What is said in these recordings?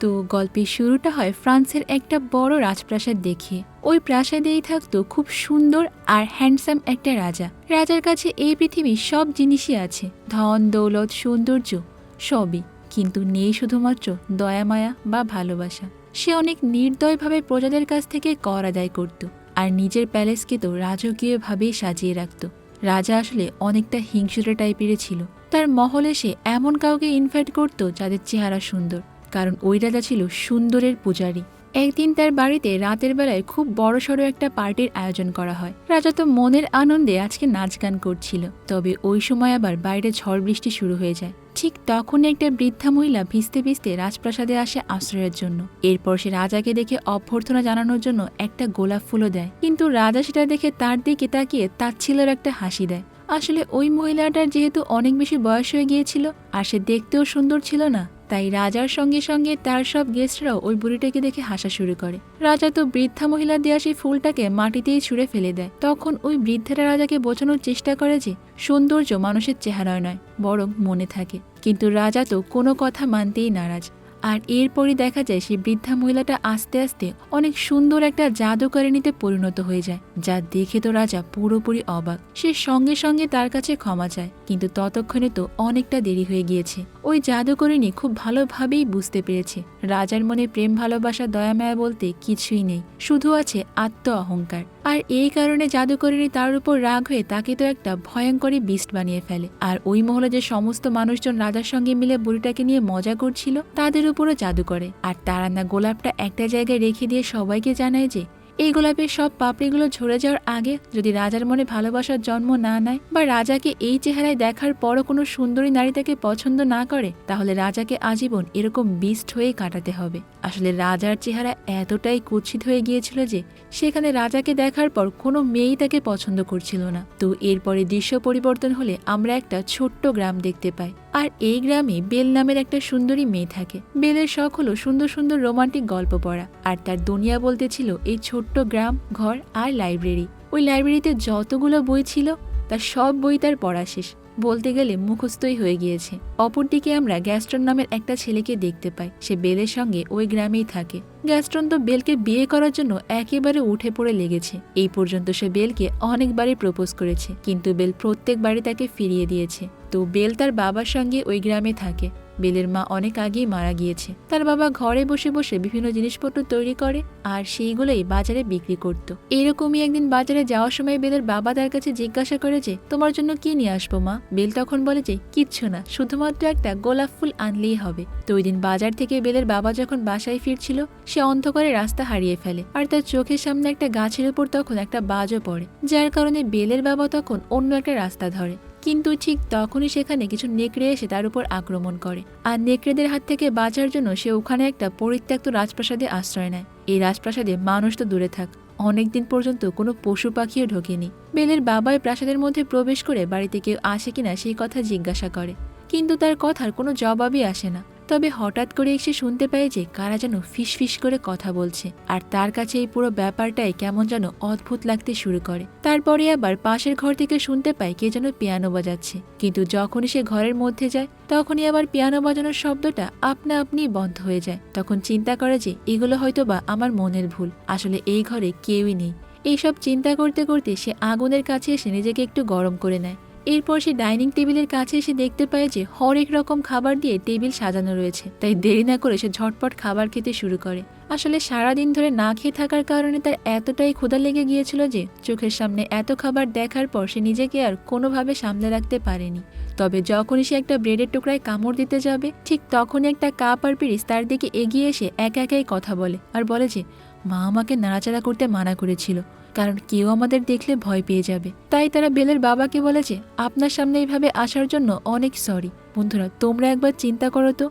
তো গল্পের শুরুটা হয় ফ্রান্সের একটা বড় রাজপ্রাসাদ দেখিয়ে ওই প্রাসাদেই থাকতো খুব সুন্দর আর হ্যান্ডসাম একটা রাজা। রাজার কাছে এই পৃথিবীর সব জিনিসই আছে, ধন, দৌলত, সৌন্দর্য সবই। কিন্তু নেই শুধুমাত্র দয়ামায়া বা ভালোবাসা। সে অনেক নির্দয়ভাবে প্রজাদের কাছ থেকে কর আদায় করত আর নিজের প্যালেসকে তো রাজকীয়ভাবেই সাজিয়ে রাখত। রাজা আসলে অনেকটা হিংসুটে টাইপের ছিল। তার মহলে সে এমন কাউকে ইনভাইট করত যাদের চেহারা সুন্দর। কারণ ওই রাজা ছিল সুন্দরের পূজারী। একদিন তার বাড়িতে রাতের বেলায় খুব বড়সড় একটা পার্টির আয়োজন করা হয়। রাজা তো মনের আনন্দে আজকে নাচ গান করছিল। তবে ওই সময় আবার বাইরে ঝড় বৃষ্টি শুরু হয়ে যায়। ঠিক তখনই একটা বৃদ্ধা মহিলা ভিজতে ভিজতে রাজপ্রাসাদে আসে আশ্রয়ের জন্য। এরপর সে রাজাকে দেখে অভ্যর্থনা জানানোর জন্য একটা গোলাপ ফুলও দেয়। কিন্তু রাজা সেটা দেখে তার দিকে তাকিয়ে তাচ্ছিলের একটা হাসি দেয়। আসলে ওই মহিলাটার যেহেতু অনেক বেশি বয়স হয়ে গিয়েছিল, আর সে দেখতেও সুন্দর ছিল না, তাই রাজার সঙ্গে সঙ্গে তার সব গেস্টরাও ওই বুড়িটাকে দেখে হাসা শুরু করে। রাজা তো বৃদ্ধা মহিলা দেওয়া সেই ফুলটাকে মাটিতেই ছুঁড়ে ফেলে দেয়। তখন ওই বৃদ্ধেরা রাজাকে বোঝানোর চেষ্টা করে যে সৌন্দর্য মানুষের চেহারায় নয়, বরং মনে থাকে। কিন্তু রাজা তো কোনো কথা মানতেই নারাজ। আর এরপরই দেখা যায় সেই বৃদ্ধা মহিলাটা আস্তে আস্তে অনেক সুন্দর একটা জাদুকারিণীতে পরিণত হয়ে যায়, যা দেখে তো রাজা পুরোপুরি অবাক। সে সঙ্গে সঙ্গে তার কাছে ক্ষমা চায়, কিন্তু ততক্ষণে তো অনেকটা দেরি হয়ে গিয়েছে। ওই জাদুকরিণী খুব ভালোভাবেই বুঝতে পেরেছে। রাজার মনে প্রেম, ভালোবাসা দয়ামায়া বলতে কিছুই নেই, শুধু আছে আত্ম অহংকার। আর এই কারণে জাদুকরিণী তার উপর রাগ হয়ে তাকে তো একটা ভয়ঙ্করী বিস্ট বানিয়ে ফেলে। আর ওই মহলে যে সমস্ত মানুষজন রাজার সঙ্গে মিলে বুড়িটাকে নিয়ে মজা করছিল, তাদের উপরও জাদু করে। আর তারান্না গোলাপটা একটা জায়গায় রেখে দিয়ে সবাইকে জানায় যে এই গোলাপের সব পাপড়িগুলো ঝরে যাওয়ার আগে যদি রাজার মনে ভালোবাসার জন্ম না নেয় বা রাজাকে এই চেহারায় দেখার পরও কোনো সুন্দরী নারী তাকে পছন্দ না করে, তাহলে রাজাকে আজীবন এরকম বিস্ট হয়ে কাটাতে হবে। আসলে রাজার চেহারা এতটাই কুৎসিত হয়ে গিয়েছিল যে সেখানে রাজাকে দেখার পর কোনো মেয়েই তাকে পছন্দ করছিল না। তো এরপরে দৃশ্য পরিবর্তন হলে আমরা একটা ছোট্ট গ্রাম দেখতে পাই। আর এই গ্রামে বেল নামের একটা সুন্দরী মেয়ে থাকে। বেলের শখ হলো সুন্দর সুন্দর রোমান্টিক গল্প পড়া। আর তার দুনিয়া বলতে ছিল এই ছোট্ট গ্রাম, ঘর আর লাইব্রেরি। ওই লাইব্রেরিতে যতগুলো বই ছিল, তার সব বই তার পড়া শেষ। বলতে গেলে মুখস্থই হয়ে গিয়েছে। অপরদিকে আমরা গ্যাস্ট্রন নামের একটা ছেলেকে দেখতে পাই। সে বেলের সঙ্গে ওই গ্রামেই থাকে। গ্যাস্ট্রন তো বেলকে বিয়ে করার জন্য একেবারে উঠে পড়ে লেগেছে। এই পর্যন্ত সে বেলকে অনেকবারই প্রপোজ করেছে। কিন্তু বেল প্রত্যেকবারই তাকে ফিরিয়ে দিয়েছে। তো বেল তার বাবার সঙ্গে ওই গ্রামে থাকে। বেলের মা অনেক আগেই মারা গিয়েছে। তার বাবা ঘরে বসে বসে বিভিন্ন জিনিসপত্র তৈরি করে আর সেইগুলোই বাজারে বিক্রি করত। এরকমই একদিন বাজারে যাওয়ার সময় বেলের বাবা তার কাছে জিজ্ঞাসা করে যে, তোমার জন্য কি নিয়ে আসব মা? বেল তখন বলে যে, কিচ্ছু না, শুধুমাত্র একটা গোলাপ ফুল আনলেই হবে। তো ওই দিন বাজার থেকে বেলের বাবা যখন বাসায় ফিরছিল, সে অন্ধকারে রাস্তা হারিয়ে ফেলে আর তার চোখের সামনে একটা গাছের উপর তখন একটা বাজও পড়ে, যার কারণে বেলের বাবা তখন অন্য একটা রাস্তা ধরে। কিন্তু ঠিক তখনই সেখানে কিছু নেকড়ে এসে তার উপর আক্রমণ করে। আর নেকড়েদের হাত থেকে বাঁচার জন্য সে ওখানে একটা পরিত্যক্ত রাজপ্রাসাদে আশ্রয় নেয়। এই রাজপ্রাসাদে মানুষ তো দূরে থাক, অনেকদিন পর্যন্ত কোনো পশু পাখিও ঢোকেনি। বেলের বাবাই প্রাসাদের মধ্যে প্রবেশ করে বাড়িতে কেউ আসে কিনা সেই কথা জিজ্ঞাসা করে। কিন্তু তার কথার কোনো জবাবই আসে না। তবে হঠাৎ করে এসে শুনতে পায় যে কারা যেন ফিস ফিস করে কথা বলছে। আর তার কাছে এই পুরো ব্যাপারটাই কেমন যেন অদ্ভুত লাগতে শুরু করে। তারপরে আবার পাশের ঘর থেকে শুনতে পায় কে যেন পিয়ানো বাজাচ্ছে। কিন্তু যখনই সে ঘরের মধ্যে যায়, তখনই আবার পিয়ানো বাজানোর শব্দটা আপনা আপনি বন্ধ হয়ে যায়। তখন চিন্তা করে যে এগুলো হয়তো বা আমার মনের ভুল। আসলে এই ঘরে কেউই নেই। এইসব চিন্তা করতে করতে সে আগুনের কাছে এসে নিজেকে একটু গরম করে নেয়। এরপর সে ডাইনিং টেবিলের কাছে এসে দেখতে পায় যে হরেক রকম খাবার দিয়ে টেবিল সাজানো রয়েছে। তাই দেরি না করে সে ঝটপট খাবার খেতে শুরু করে। আসলে সারাদিন ধরে না খেয়ে থাকার কারণে তার এতটাই ক্ষুধা লেগে গিয়েছিল যে চোখের সামনে এত খাবার দেখার পর সে নিজেকে আর কোনোভাবে সামলে রাখতে পারেনি। তবে যখনই সে একটা ব্রেডের টুকরায় কামড় দিতে যাবে, ঠিক তখনই একটা কাপ আর পিরিস তার দিকে এগিয়ে এসে একা একাই কথা বলে আর বলে যে মা আমাকে নাড়াচাড়া করতে মানা করেছিল, কারণ কেউ আমাদের দেখলে ভয় পেয়ে যাবে। তাই তারা বেলের বাবাকে বলেছে, আপনার সামনে এইভাবে আসার জন্য অনেক সরি বন্ধুরা, তোমরা একবার চিন্তা করো তো,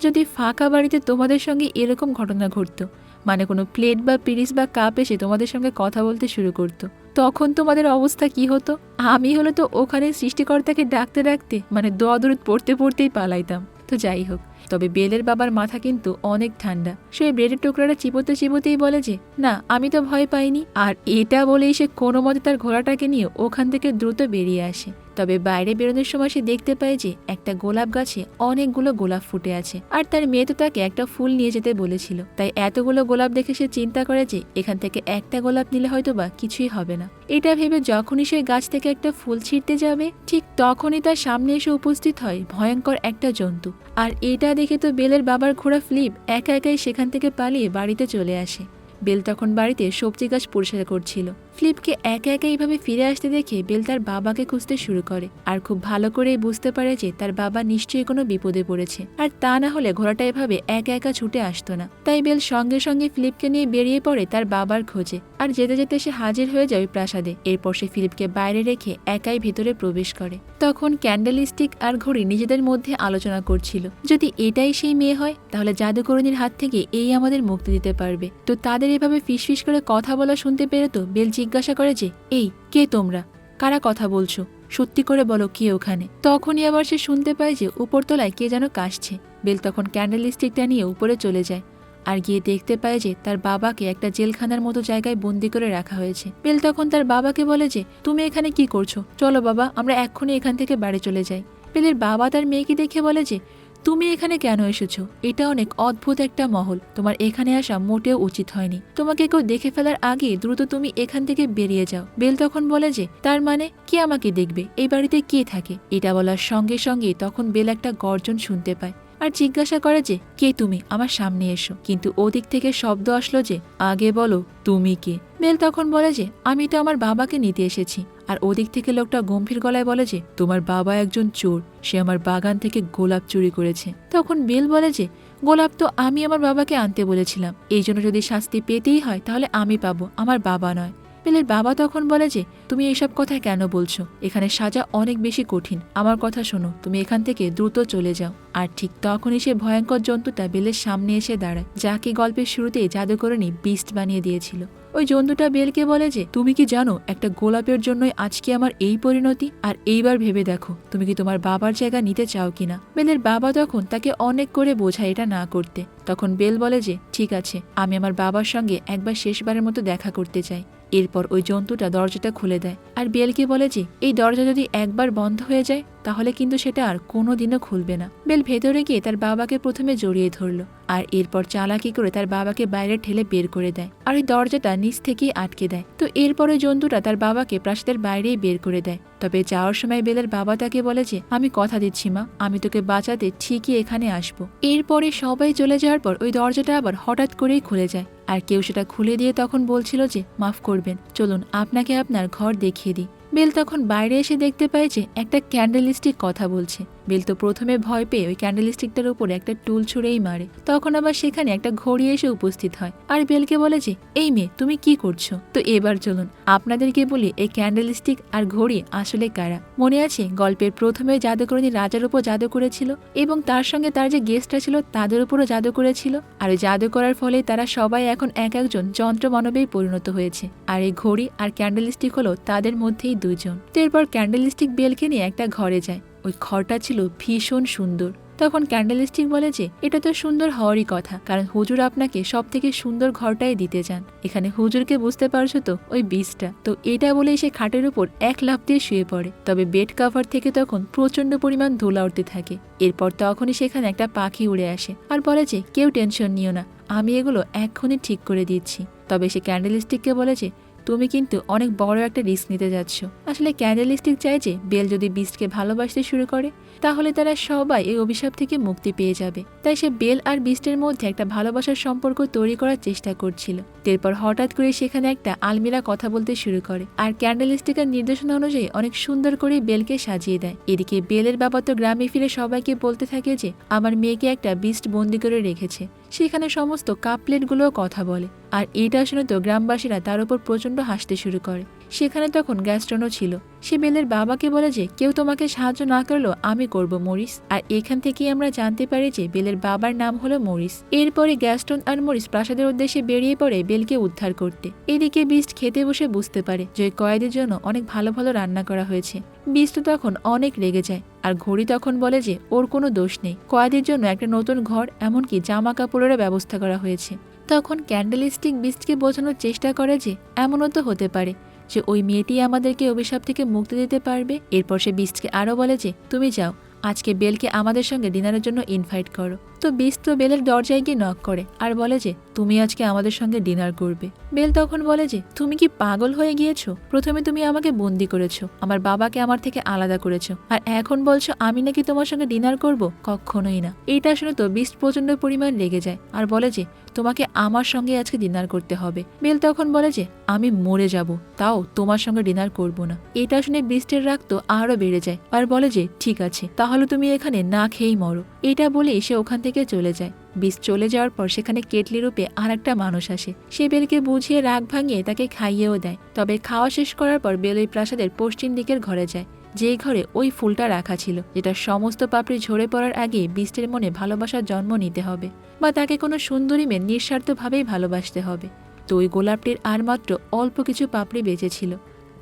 যদি ফাঁকা বাড়িতে তোমাদের সঙ্গে এরকম ঘটনা ঘটতো মানে কোনো প্লেট বা পিরিস বা কাপ এসে তোমাদের সঙ্গে কথা বলতে শুরু করতো, তখন তোমাদের অবস্থা কি হতো? আমি হলে তো ওখানে সৃষ্টিকর্তাকে ডাকতে ডাকতে মানে দোয়া দূরত পড়তে পড়তেই পালাইতাম। তো যাই হোক তবে বেলের বাবার মাথা কিন্তু অনেক ঠান্ডা। সে ব্রেডের টুকরাটা চিবোতে চিবোতেই বলে যে, না, আমি তো ভয় পাইনি। আর এটা বলেই সে কোনো মতে তার ঘোড়াটাকে নিয়ে ওখান থেকে দ্রুত বেরিয়ে আসে। তবে বাইরে বেরোনোর সময় সে দেখতে পায় যে একটা গোলাপ গাছে অনেকগুলো গোলাপ ফুটে আছে। আর তার মেয়ে তো তাকে একটা ফুল নিয়ে যেতে বলেছিল। তাই এতগুলো গোলাপ দেখে সে চিন্তা করে যে এখান থেকে একটা গোলাপ নিলে হয়তো বা কিছুই হবে না। এটা ভেবে যখনই সে গাছ থেকে একটা ফুল ছিঁড়তে যাবে, ঠিক তখনই তার সামনে এসে উপস্থিত হয় ভয়ঙ্কর একটা জন্তু। আর এটা দেখে তো বেলের বাবার ঘোড়া ফ্লিপ একা একাই সেখান থেকে পালিয়ে বাড়িতে চলে আসে। বেল তখন বাড়িতে সবজি গাছ পরিষ্কার করছিল। ফ্লিপকে একা একা এইভাবে ফিরে আসতে দেখে বেল তার বাবাকে খুঁজতে শুরু করে। আর খুব ভালো করেই বুঝতে পারে যে তার বাবা নিশ্চয়ই কোনো বিপদে পড়েছে। আর তা না হলে ঘোড়াটা এভাবে একা একা ছুটে আসতো না। তাই বেল সঙ্গে সঙ্গে ফিলিপকে নিয়ে বেরিয়ে পড়ে তার বাবার খোঁজে। আর যেতে যেতে সে হাজির হয়ে যায় প্রাসাদে। এরপর সে ফিলিপকে বাইরে রেখে একাই ভেতরে প্রবেশ করে। তখন ক্যান্ডেল স্টিক আর ঘড়ি নিজেদের মধ্যে আলোচনা করছিল। যদি এটাই সেই মেয়ে হয়, তাহলে জাদুকরণীর হাত থেকে এই আমাদের মুক্তি দিতে পারবে। তো তাদের এভাবে ফিসফিস করে কথা বলা শুনতে পেরে তো বেল জিজ্ঞাসা করে যে, এই, কে তোমরা? কারা কথা বলছো? সত্যি করে বলো কে ওখানে? তখনই আবার সে শুনতে পায় যে, উপরতলায় কে যেন কাশছে। বেল তখন ক্যান্ডেল স্টিকটা নিয়ে উপরে চলে যায় আর গিয়ে দেখতে পায় যে, তার বাবাকে একটা জেলখানার মতো জায়গায় বন্দি করে রাখা হয়েছে। বেল তখন তার বাবাকে বলে যে, তুমি এখানে কি করছ? চলো বাবা, আমরা এক্ষুনি এখান থেকে বাড়ি চলে যাই। বেলের বাবা তার মেয়েকে দেখে বলে যে তুমি এখানে কেন এসেছ? এটা অনেক অদ্ভুত একটা মহল। তোমার এখানে আসা মোটেও উচিত হয়নি। তোমাকে কেউ দেখে ফেলার আগে দ্রুত তুমি এখান থেকে বেরিয়ে যাও। বেল তখন বলে যে, তার মানে কে আমাকে দেখবে? এই বাড়িতে কে থাকে? এটা বলার সঙ্গে সঙ্গে তখন বেল একটা গর্জন শুনতে পায় আর জিজ্ঞাসা করে যে, কে তুমি? আমার সামনে এসো। কিন্তু ওদিক থেকে শব্দ আসলো যে, আগে বলো, তুমি কে? বেল তখন বলে যে, আমি তো আমার বাবাকে নিতে এসেছি। আর ওদিক থেকে লোকটা গম্ভীর গলায় বলে যে, তোমার বাবা একজন চোর। সে আমার বাগান থেকে গোলাপ চুরি করেছে। তখন বেল বলে যে, গোলাপ তো আমি আমার বাবাকে আনতে বলেছিলাম। এই জন্য যদি শাস্তি পেতেই হয়, তাহলে আমি পাবো, আমার বাবা নয়। বেলের বাবা তখন বলে যে, তুমি এইসব কথা কেন বলছো? এখানে সাজা অনেক বেশি কঠিন। আমার কথা শোনো, তুমি এখান থেকে দ্রুত চলে যাও। আর ঠিক তখনই সে ভয়ঙ্কর জন্তুটা বেলের সামনে এসে দাঁড়ায়, যাকে গল্পের শুরুতেই জাদুকরণী বিস্ট বানিয়ে দিয়েছিল। ওই জন্তুটা বেলকে বলে যে, তুমি কি জানো, একটা গোলাপের জন্যই আজকে আমার এই পরিণতি? আর এইবার ভেবে দেখো, তুমি কি তোমার বাবার জায়গা নিতে চাও কিনা? বেলের বাবা তখন তাকে অনেক করে বোঝায় এটা না করতে। তখন বেল বলে যে, ঠিক আছে, আমি আমার বাবার সঙ্গে একবার শেষবারের মতো দেখা করতে চাই। এরপর ওই জন্তুটা দরজাটা খুলে দেয়। আর বেলকে বলে যে, এই দরজা যদি একবার বন্ধ হয়ে যায়, তাহলে কিন্তু সেটা আর কোনো দিনও খুলবে না। বেল ভেতরে গিয়ে তার বাবাকে প্রথমে জড়িয়ে ধরলো। আর এরপর চালাকি করে তার বাবাকে বাইরে ঠেলে বের করে দেয় আর ওই দরজাটা নিচ থেকেই আটকে দেয়। তো এরপরে জন্তুটা তার বাবাকে প্রাসাদের বাইরেই বের করে দেয়। তবে যাওয়ার সময় বেলের বাবা তাকে বলে যে, আমি কথা দিচ্ছি মা, আমি তোকে বাঁচাতে ঠিকই এখানে আসব। এরপরে সবাই চলে যাওয়ার পর ওই দরজাটা আবার হঠাৎ করেই খুলে যায়। আর কেউ সেটা খুলে দিয়ে তখন বলছিল যে, মাফ করবেন, চলুন আপনাকে আপনার ঘর দেখিয়ে দিই। বেল তখন বাইরে এসে দেখতে পায় যে, একটা ক্যান্ডেলিস্টিক কথা বলছে। বেল তো প্রথমে ভয় পেয়ে ওই ক্যান্ডেলিস্টিকটার উপরে একটা টুল ছুঁড়েই মারে। তখন আবার সেখানে একটা ঘড়ি এসে উপস্থিত হয়। আর বেলকে বলে যে, এই মেয়ে, তুমি কি করছ? তো এবার চলুন, আপনাদেরকে বলি, এই ক্যান্ডেলিস্টিক আর ঘড়ি আসলে কারা? মনে আছে, গল্পের প্রথমে জাদুকরণী রাজার উপর জাদু করেছিল এবং তার সঙ্গে তার যে গেস্টরা ছিল, তাদের উপরও জাদু করেছিল। আর ওই জাদু করার ফলে তারা সবাই এখন এক একজন যন্ত্র মানবেই পরিণত হয়েছে। আর এই ঘড়ি আর ক্যান্ডেলিস্টিক হলো তাদের মধ্যেই দুজন তো এরপর ক্যান্ডেলিস্টিক বেলকে নিয়ে একটা ঘরে যায়। ওই ঘরটা ছিল ভীষণ সুন্দর। তখন ক্যান্ডেলিস্টিক বলে যে, এটা তো সুন্দর হওয়ারই কথা, কারণ হুজুর আপনাকে সব থেকে সুন্দর ঘরটাই দিতে চান। এখানে হুজুরকে বুঝতে পারছ তো, ওই বীজটা? তো এটা বলেই সে খাটের উপর এক লাফ দিয়ে শুয়ে পড়ে। তবে বেড কাভার থেকে তখন প্রচণ্ড পরিমাণ ধুলা উঠতে থাকে। এরপর তখনই সেখানে একটা পাখি উড়ে আসে আর বলে যে, কেউ টেনশন নিও না, আমি এগুলো এক্ষুনি ঠিক করে দিচ্ছি। তবে সে ক্যান্ডেলিস্টিককে বলে যে তুমি কিন্তু অনেক বড় একটা রিস্ক নিতে যাচ্ছ। আসলে ক্যান্ডেলিস্টিক চাই যে বেল যদি বিস্টকে ভালোবাসতে শুরু করে তাহলে তারা সবাই এই অভিশাপ থেকে মুক্তি পেয়ে যাবে। তাই সে বেল আর বিস্টের মধ্যে একটা ভালোবাসার সম্পর্ক তৈরি করার চেষ্টা করছিল। এরপর হঠাৎ করে সেখানে একটা আলমিরা কথা বলতে শুরু করে আর ক্যান্ডেল ক্যান্ডেলিস্টিকের নির্দেশনা অনুযায়ী অনেক সুন্দর করে বেলকে সাজিয়ে দেয়। এদিকে বেলের বাবা তো গ্রামে ফিরে সবাইকে বলতে থাকে যে, আমার মেয়েকে একটা বিস্ট বন্দি করে রেখেছে। সেখানে সমস্ত কাপ প্লেটগুলোও কথা বলে। আর এটা শুনে তো গ্রামবাসীরা তার উপর প্রচণ্ড হাসতে শুরু করে। সেখানে তখন গ্যাস্ট্রনও ছিল। সে বেলের বাবাকে বলে যে, কেউ তোমাকে সাহায্য না করলেও আমি করব, মরিস। আর এখান থেকেই আমরা জানতে পারি যে, বেলের বাবার নাম হলো মরিস। এরপরে গ্যাস্টন আর মরিস প্রাসাদের উদ্দেশ্যে বেরিয়ে পড়ে বেলকে উদ্ধার করতে। এদিকে বিস্ট খেতে বসে বুঝতে পারে যে, কয়েদের জন্য অনেক ভালো ভালো রান্না করা হয়েছে। বিস্ট তখন অনেক রেগে যায় আর ঘড়ি তখন বলে যে, ওর কোনো দোষ নেই। কয়েদের জন্য একটা নতুন ঘর, এমনকি জামা কাপড়েরও ব্যবস্থা করা হয়েছে। তখন ক্যান্ডেলিস্টিক বিস্টকে বোঝানোর চেষ্টা করে যে, এমনও তো হতে পারে। যে ওই মেয়েটি আমাদেরকে অভিশাপ থেকে মুক্তি দিতে পারবে। এরপর সে বিস্টকে আরও বলে যে, তুমি যাও, আজকে বেলকে আমাদের সঙ্গে ডিনারের জন্য ইনভাইট করো। তো বিস্ট তো বেলের দরজায় গিয়ে নক করে আর বলে যে, তুমি আজকে আমাদের সঙ্গে ডিনার করবে। বেল তখন বলে যে, তুমি কি পাগল হয়ে গিয়েছো? প্রথমে তুমি আমাকে বন্দি করেছ, আমার বাবাকে আমার থেকে আলাদা করেছ, আর এখন বলছো আমি নাকি তোমার সঙ্গে ডিনার করব? কখনোই না। এটা শুনে তো বিস্ট প্রচণ্ড পরিমাণ লেগে যায় আর বলে যে, তোমাকে আমার সঙ্গে আজকে ডিনার করতে হবে। বেল তখন বলে যে, আমি মরে যাব, তাও তোমার সঙ্গে ডিনার করব না। এটা শুনে বৃষ্টির রাগ তো আরও বেড়ে যায় আর বলে যে, ঠিক আছে, তাহলে তুমি এখানে না খেয়েই মরো। এটা বলে সে ওখান থেকে চলে যায়। বিষ চলে যাওয়ার পর সেখানে কেটলি রূপে আর একটা মানুষ আসে। সে বেলকে বুঝিয়ে রাগ ভাঙিয়ে তাকে খাইয়েও দেয়। তবে খাওয়া শেষ করার পর বেল ওই প্রাসাদের পশ্চিম দিকের ঘরে যায়। যেই ঘরে ওই ফুলটা রাখা ছিল, যেটা সমস্ত পাপড়ি ঝরে পড়ার আগে বৃষ্টির মনে ভালোবাসার জন্ম নিতে হবে বা তাকে কোনো সুন্দরী মেয়ে নিঃস্বার্থভাবেই ভালোবাসতে হবে। তো ওই গোলাপটির আর মাত্র অল্প কিছু পাপড়ি বেঁচেছিল।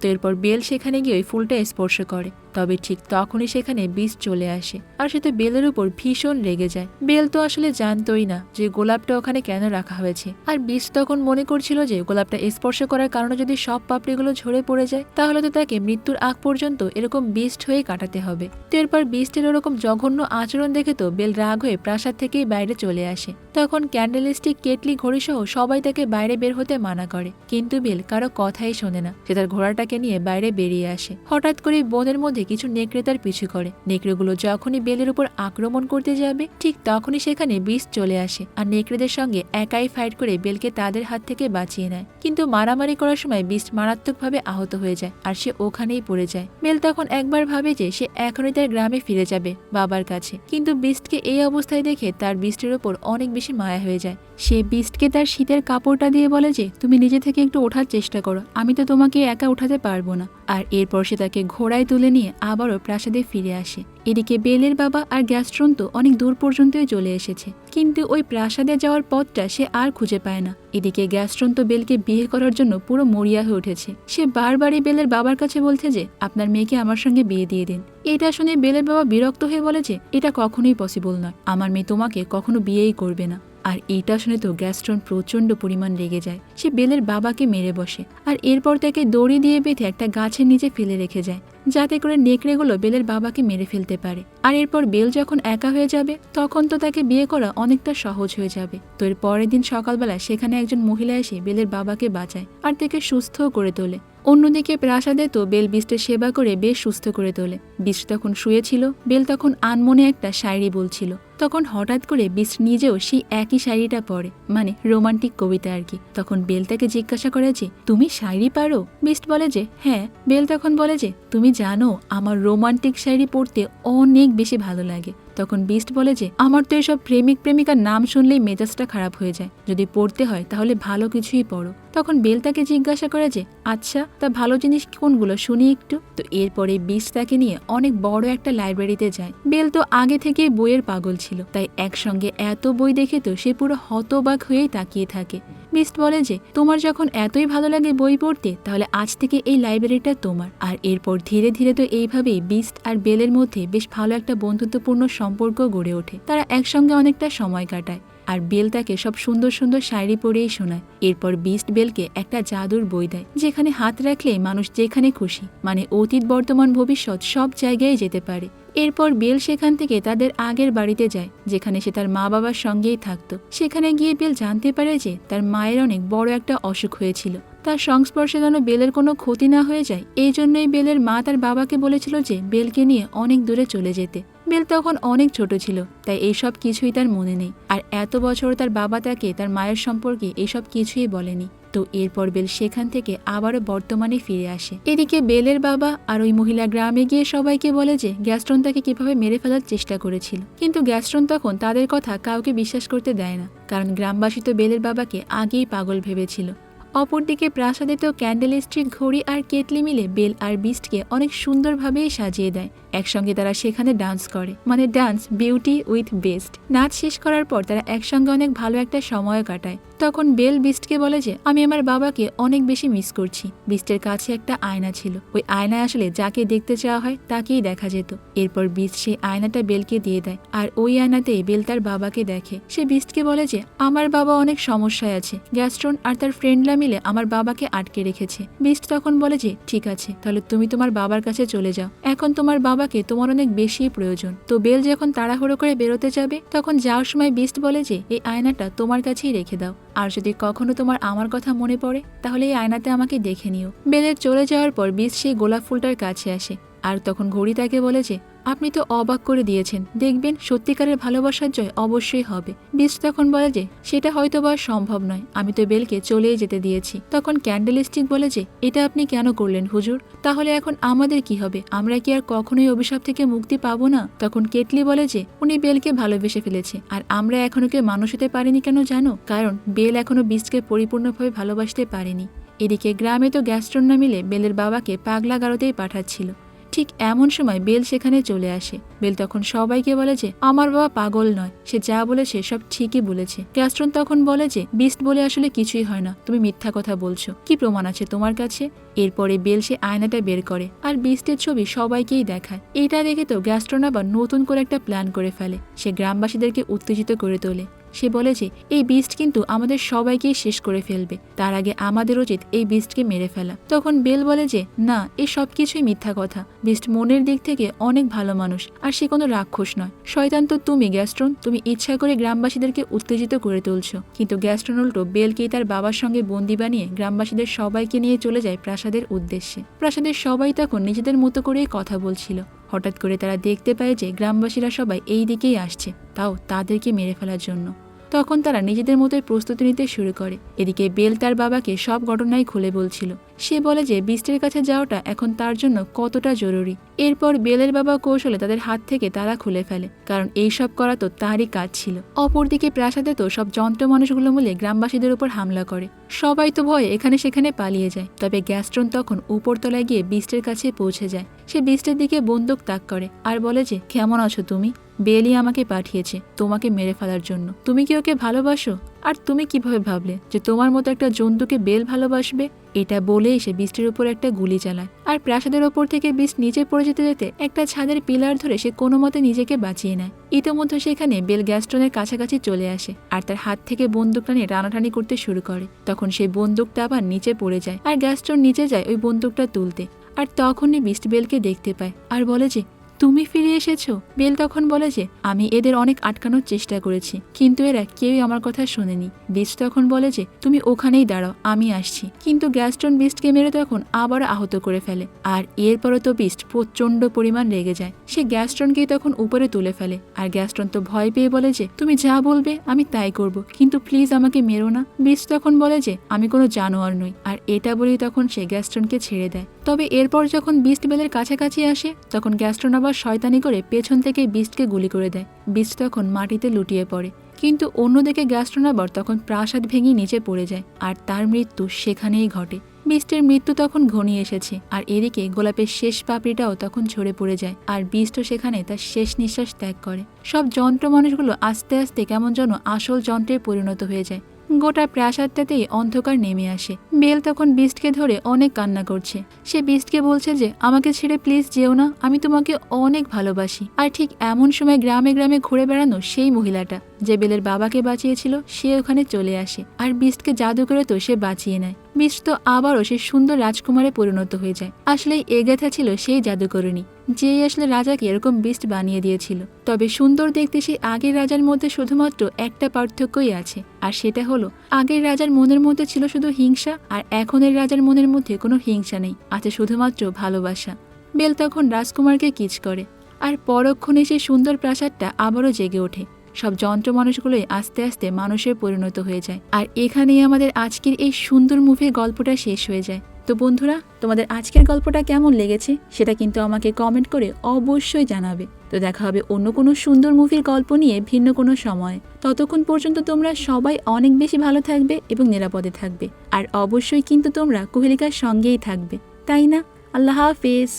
তো এরপর বেল সেখানে গিয়ে ওই ফুলটা স্পর্শ করে। তবে ঠিক তখনই সেখানে বিষ চলে আসে। আর সে তো বেলের উপর ভীষণ রেগে যায়। বেল তো আসলে জানতোই না যে গোলাপটা ওখানে কেন রাখা হয়েছে। আর বিষ তখন মনে করছিল যে গোলাপটা স্পর্শ করার কারণে যদি সব পাপড়িগুলো ঝরে পড়ে যায়, তাহলে তো তাকে মৃত্যুর আগ পর্যন্ত এরকম বিষ্ট হয়ে কাটাতে হবে। তো এরপর বিষ্টের ওরকম জঘন্য আচরণ দেখে তো বেল রাগ হয়ে প্রাসাদ থেকেই বাইরে চলে আসে। তখন ক্যান্ডেল ক্যান্ডেলিস্টিক, কেটলি ঘড়ি সহ সবাই তাকে বাইরে বের হতে মানা করে। কিন্তু বেল কারও কথাই শোনে না। সে তার ঘোড়াটাকে নিয়ে বাইরে বেরিয়ে আসে। হঠাৎ করে বনের মধ্যে কিছু নেকড়ে তার পিছু করে। নেকড়েগুলো যখনই বেলের উপর আক্রমণ করতে যাবে, ঠিক তখনই সেখানে বিষ চলে আসে আর নেকড়েদের সঙ্গে একাই ফাইট করে বেলকে তাদের হাত থেকে বাঁচিয়ে নেয়। কিন্তু মারামারি করার সময় বিষ মারাত্মকভাবে আহত হয়ে যায় আর সে ওখানেই পড়ে যায়। বেল তখন একবার ভাবে যে সে এখনই তার গ্রামে ফিরে যাবে বাবার কাছে। কিন্তু বিস্টকে এই অবস্থায় দেখে তার বিস্টের ওপর অনেক বেশি মায়া হয়ে যায়। সে বিস্টকে তার শীতের কাপড়টা দিয়ে বলে যে, তুমি নিজে থেকে একটু ওঠার চেষ্টা করো। আমি তো তোমাকে একা উঠাতে পারব না। আর এরপর সে তাকে ঘোড়ায় তুলে নিয়ে আবারও প্রাসাদে ফিরে আসে। এদিকে বেলের বাবা আর গ্যাস্ট্রন তো অনেক দূর পর্যন্তই চলে এসেছে। কিন্তু ওই প্রাসাদে যাওয়ার পথটা সে আর খুঁজে পায় না। এদিকে গ্যাস্ট্রন তো বেলকে বিয়ে করার জন্য পুরো মরিয়া হয়ে উঠেছে। সে বারবারই বেলের বাবার কাছে বলছে যে, আপনার মেয়েকে আমার সঙ্গে বিয়ে দিয়ে দিন। এটা শুনে বেলের বাবা বিরক্ত হয়ে বলে যে, এটা কখনোই পসিবল নয়। আমার মেয়ে তোমাকে কখনো বিয়েই করবে না। আর এইটা শুনে তো গ্যাস্ট্রন প্রচণ্ড পরিমাণ রেগে যায়। সে বেলের বাবাকে মেরে বসে। আর এরপর তাকে দড়ি দিয়ে বেঁধে একটা গাছের নিচে ফেলে রেখে যায়। যাতে করে নেকড়েগুলো বেলের বাবাকে মেরে ফেলতে পারে। আর এরপর বেল যখন একা হয়ে যাবে, তখন তো তাকে বিয়ে করা অনেকটা সহজ হয়ে যাবে। তো এর পরের দিন সকালবেলা সেখানে একজন মহিলা এসে বেলের বাবাকে বাঁচায় আর তাকে সুস্থও করে তোলে। অন্যদিকে প্রাসাদে তো বেল বিষ্টের সেবা করে বেশ সুস্থ করে তোলে। বিষ্ট তখন শুয়েছিল বেল তখন আনমনে একটা শায়রি বলছিল। তখন হঠাৎ করে বিষ্ট নিজেও সেই একই শায়রিটা পড়ে মানে রোমান্টিক কবিতা আর কি। তখন বেল তাকে জিজ্ঞাসা করে যে, তুমি শায়রি পারো? বিষ্ট বলে যে হ্যাঁ। বেল তখন বলে যে, তুমি জানো, আমার রোমান্টিক শায়রি পড়তে অনেক বেশি ভালো লাগে। তখন বিস্ট বলে যে, আমার তো এসব প্রেমিক প্রেমিকার নাম শুনলেই মেজাজটা খারাপ হয়ে যায়। যদি পড়তে হয়, তাহলে ভালো কিছুই পড়ো। তখন বেল তাকে জিজ্ঞাসা করে যে আচ্ছা তা ভালো জিনিস কোনগুলো? শুনি একটু। তো এরপরে বিস্ট তাকে নিয়ে অনেক বড় একটা লাইব্রেরিতে যায়। বেল তো আগে থেকে বইয়ের পাগল ছিল, তাই একসঙ্গে এত বই দেখে তো সে পুরো হতবাক হয়েই তাকিয়ে থাকে। বিস্ট বলে যে, তোমার যখন এতই ভালো লাগে বই পড়তে, তাহলে আজ থেকে এই লাইব্রেরিটা তোমার। আর এরপর ধীরে ধীরে তো এইভাবেই বিস্ট আর বেলের মধ্যে বেশ ভালো একটা বন্ধুত্বপূর্ণ সম্পর্ক গড়ে ওঠে। তারা একসঙ্গে অনেকটা সময় কাটায় আর বেল তাকে সব সুন্দর সুন্দর শাড়ি পরেই শোনায়। এরপর বিস্ট বেলকে একটা জাদুর বই দেয়, যেখানে হাত রাখলে মানুষ যেখানে খুশি মানে অতীত, বর্তমান, ভবিষ্যৎ সব জায়গায় যেতে পারে। এরপর বেল সেখান থেকে তাদের আগের বাড়িতে যায়, যেখানে সে তার মা বাবার সঙ্গেই থাকতো। সেখানে গিয়ে বেল জানতে পারে যে তার মায়ের অনেক বড় একটা অসুখ হয়েছিল। তার সংস্পর্শে যেন বেলের কোনো ক্ষতি না হয়ে যায়, এই জন্যই বেলের মা তার বাবাকে বলেছিল যে বেলকে নিয়ে অনেক দূরে চলে যেতে। বেল তখন অনেক ছোট ছিল, তাই এইসব কিছুই তার মনে নেই। আর এত বছর তার বাবা তাকে তার মায়ের সম্পর্কে এইসব কিছুই বলেনি। তো এরপর বেল সেখান থেকে আবারও বর্তমানে ফিরে আসে। এদিকে বেলের বাবা আর ওই মহিলা গ্রামে গিয়ে সবাইকে বলে যে গ্যাস্ট্রন তাকে কীভাবে মেরে ফেলার চেষ্টা করেছিল। কিন্তু গ্যাস্ট্রন তখন তাদের কথা কাউকে বিশ্বাস করতে দেয় না, কারণ গ্রামবাসী তো বেলের বাবাকে আগেই পাগল ভেবেছিল। অপরদিকে প্রাসাদে তো ক্যান্ডেল স্ট্রিক ঘড়ি আর কেটলি মিলে বেল আর বিস্টকে অনেক সুন্দরভাবেই সাজিয়ে দেয়। একসঙ্গে তারা সেখানে ডান্স করে। মানে ডান্স, বিউটি উইথ বেস্ট। নাচ শেষ করার পর তারা একসঙ্গে অনেক ভালো একটা সময় কাটায়। তখন বেল বিস্টকে বলে যে, আমি আমার বাবাকে অনেক বেশি মিস করছি। বিস্টের কাছে একটা আয়না ছিল। ওই আয়নায় আসলে যাকে দেখতে চাওয়া হয় তাকেই দেখা যেত। এরপর বিস্ট সেই আয়নাটা বেলকে দিয়ে দেয় আর ওই আয়নাতেই বেল তার বাবাকে দেখে। সে বিস্টকে বলে যে, আমার বাবা অনেক সমস্যায় আছে। গ্যাস্ট্রন আর তার ফ্রেন্ডরা মিলে আমার বাবাকে আটকে রেখেছে। বিস্ট তখন বলে যে, ঠিক আছে, তাহলে তুমি তোমার বাবার কাছে চলে যাও। এখন তোমার বাবাকে তোমার অনেক বেশি প্রয়োজন। তো বেল যখন তাড়াহুড়ো করে বেরোতে যাবে, তখন যাওয়ার সময় বিস্ট বলে যে, এই আয়নাটা তোমার কাছেই রেখে দাও। আর যদি কখনো তোমার আমার কথা মনে পড়ে, তাহলে এই আয়নাতে আমাকে দেখে নিও। বেলের চলে যাওয়ার পর বিস্ট সেই গোলাপ ফুলটার কাছে আসে। আর তখন ঘড়ি তাকে বলে যে আপনি তো অবাক করে দিয়েছেন। দেখবেন সত্যিকারের ভালোবাসার জয় অবশ্যই হবে। বিশ তখন বলে যে, সেটা হয়তো বা সম্ভব নয়। আমি তো বেলকে চলেই যেতে দিয়েছি। তখন ক্যান্ডেল স্টিক বলে যে, এটা আপনি কেন করলেন হুজুর? তাহলে এখন আমাদের কি হবে? আমরা কি আর কখনোই অভিশাপ থেকে মুক্তি পাবো না? তখন কেটলি বলে যে, উনি বেলকে ভালোবেসে ফেলেছে। আর আমরা এখনও কেউ মানুষ হতে পারিনি কেন জানো? কারণ বেল এখনও বীজকে পরিপূর্ণভাবে ভালোবাসতে পারেনি। এদিকে গ্রামে তো গ্যাস্ট্রন না মিলে বেলের বাবাকে পাগলা গারোতেই পাঠাচ্ছিল। ঠিক এমন সময় বেল সেখানে চলে আসে। বেল তখন সবাইকে বলে যে, আমার বাবা পাগল নয়। সে যা বলেছে সব ঠিকই বলেছে। ক্যাস্ট্রন তখন বলে যে, বিস্ট বলে আসলে কিছুই হয় না। তুমি মিথ্যা কথা বলছো। কি প্রমাণ আছে তোমার কাছে? এরপরে বেল সে আয়নাটা বের করে আর বিস্টের ছবি সবাইকেই দেখায়। এটা দেখে তো গ্যাস্ট্রন আবার নতুন করে একটা প্ল্যান করে ফেলে। সে গ্রামবাসীদেরকে উত্তেজিত করে তোলে। সে বলে যে, এই বিস্ট কিন্তু আমাদের সবাইকেই শেষ করে ফেলবে। তার আগে আমাদের উচিত এই বিস্টকে মেরে ফেলা। তখন বেল বলে যে, না, এ সব কিছুই মিথ্যা কথা। বিস্ট মনের দিক থেকে অনেক ভালো মানুষ, আর সে কোনো রাক্ষস নয়। শয়তান তো তুমি গ্যাস্ট্রন তুমি ইচ্ছা করে গ্রামবাসীদেরকে উত্তেজিত করে তুলছো। কিন্তু গ্যাস্ট্রন উল্টো বেলকেই তার বাবার সঙ্গে বন্দি বানিয়ে গ্রামবাসীদের সবাইকে নিয়ে চলে যায় প্রাসাদের উদ্দেশ্যে। প্রাসাদের সবাই তখন নিজেদের মতো করেই কথা বলছিল। হঠাৎ করে তারা দেখতে পায় যে গ্রামবাসীরা সবাই এই দিকেই আসছে, তাও তাদেরকে মেরে ফেলার জন্য। তখন তারা নিজেদের মতোই প্রস্তুতি নিতে শুরু করে। এদিকে বেল তার বাবাকে সব ঘটনাই খুলে বলছিল। সে বলে যে বিস্টের কাছে যাওয়াটা এখন তার জন্য কতটা জরুরি। এরপর বেলের বাবা কৌশলে তাদের হাত থেকে তারা খুলে ফেলে, কারণ এই সব করা তো তারই কাজ ছিল। অপরদিকে প্রাসাদে তো সব যন্ত্র মানুষগুলো মিলে গ্রামবাসীদের উপর হামলা করে। সবাই তো ভয়ে এখানে সেখানে পালিয়ে যায়, তবে গ্যাস্ট্রন তখন উপরতলায় গিয়ে বিস্টের কাছে পৌঁছে যায়। সে বিস্টের দিকে বন্দুক তাক করে আর বলে যে, কেমন আছো তুমি? বেলি আমাকে পাঠিয়েছে তোমাকে মেরে ফেলার জন্য। তুমি কি ওকে ভালোবাসো? আর তুমি কীভাবে ভাবলে যে তোমার মতো একটা জন্তুকে বেল ভালোবাসবে? এটা বলেই সে বৃষ্টির উপর একটা গুলি চালায়। আর প্রাসাদের ওপর থেকে বিষ নিচে পড়ে যেতে যেতে একটা ছাদের পিলার ধরে সে কোনো মতে নিজেকে বাঁচিয়ে নেয়। ইতোমধ্যে সেখানে বেল গ্যাস্টনের কাছাকাছি চলে আসে আর তার হাত থেকে বন্দুকটা নিয়ে টানাটানি করতে শুরু করে। তখন সেই বন্দুকটা আবার নিচে পড়ে যায় আর গ্যাস্টন নিচে যায় ওই বন্দুকটা তুলতে। আর তখনই বিস্ট বেলকে দেখতে পায় আর বলে যে, তুমি ফিরে এসেছ? বেল তখন বলে যে, আমি এদের অনেক আটকানোর চেষ্টা করেছি, কিন্তু এরা কেউই আমার কথা শোনেনি। বিস্ট তখন বলে যে, তুমি ওখানেই দাঁড়াও, আমি আসছি। কিন্তু গ্যাস্টন বিস্টকে মেরে তখন আবার আহত করে ফেলে। আর এরপরে তো বিস্ট প্রচণ্ড পরিমাণ রেগে যায়। সে গ্যাস্টনকেই তখন উপরে তুলে ফেলে। আর গ্যাস্টন তো ভয় পেয়ে বলে যে, তুমি যা বলবে, আমি তাই করব, কিন্তু প্লিজ আমাকে মেরো না। বিস্ট তখন বলে যে, আমি কোনো জানোয়ার নই। আর এটা বলেই তখন সে গ্যাস্টনকে ছেড়ে দেয়। তবে এরপর যখন বিস্ট বেলের কাছাকাছি আসে, তখন গ্যাস্ট্রন শয়তানি করে পেছন থেকে বিস্টকে গুলি করে দেয়। বিস্ট তখন মাটিতে লুটিয়ে পড়ে। কিন্তু অন্যদিকে গ্যাস্ট্রন আবার তখন প্রাসাদ ভেঙে নিচে পড়ে যায় আর তার মৃত্যু সেখানেই ঘটে। বিস্টের মৃত্যু তখন ঘনিয়ে এসেছে আর এদিকে গোলাপের শেষ পাপড়িটাও তখন ঝরে পড়ে যায় আর বিষ্টও সেখানে তার শেষ নিঃশ্বাস ত্যাগ করে। সব যন্ত্র মানুষগুলো আস্তে আস্তে কেমন যেন আসল যন্ত্রে পরিণত হয়ে যায়। গোটা প্রাসাদটাতেই অন্ধকার নেমে আসে। বেল তখন বিস্টকে ধরে অনেক কান্না করছে। সে বিস্টকে বলছে যে, আমাকে ছেড়ে প্লিজ যেও না, আমি তোমাকে অনেক ভালোবাসি। আর ঠিক এমন সময় গ্রামে গ্রামে ঘুরে বেড়ানো সেই মহিলাটা। যে বেলের বাবাকে বাঁচিয়েছিল, সে ওখানে চলে আসে। আর বিস্টকে জাদু করে তো সে বাঁচিয়ে নেয়। বিস্ট তো আবারও সে সুন্দর রাজকুমারে পরিণত হয়ে যায়। আসলে এগাথা ছিল সেই জাদুকরণী যে আসলে রাজাকে এরকম বিস্ট বানিয়ে দিয়েছিল। তবে সুন্দর দেখতে সেই আগের রাজার মধ্যে শুধুমাত্র একটা পার্থক্যই আছে। আর সেটা হলো, আগের রাজার মনের মধ্যে ছিল শুধু হিংসা, আর এখনের রাজার মনের মধ্যে কোনো হিংসা নেই, আছে শুধুমাত্র ভালোবাসা। বেল তখন রাজকুমারকে কিচ করে। আর পরক্ষণে সেই সুন্দর প্রাসাদটা আবারও জেগে ওঠে। সব যন্ত্র মানুষগুলোই আস্তে আস্তে মানুষের পরিণত হয়ে যায়। আর এখানেই আমাদের আজকের এই সুন্দর মুভির গল্পটা শেষ হয়ে যায়। তো বন্ধুরা, তোমাদের আজকের গল্পটা কেমন লেগেছে সেটা কিন্তু আমাকে কমেন্ট করে অবশ্যই জানাবে। তো দেখা হবে অন্য কোনো সুন্দর মুভির গল্প নিয়ে ভিন্ন কোনো সময়। ততক্ষণ পর্যন্ত তোমরা সবাই অনেক বেশি ভালো থাকবে এবং নিরাপদে থাকবে। আর অবশ্যই কিন্তু তোমরা কোহেলিকার সঙ্গেই থাকবে। তাই না? আল্লাহ হাফেজ।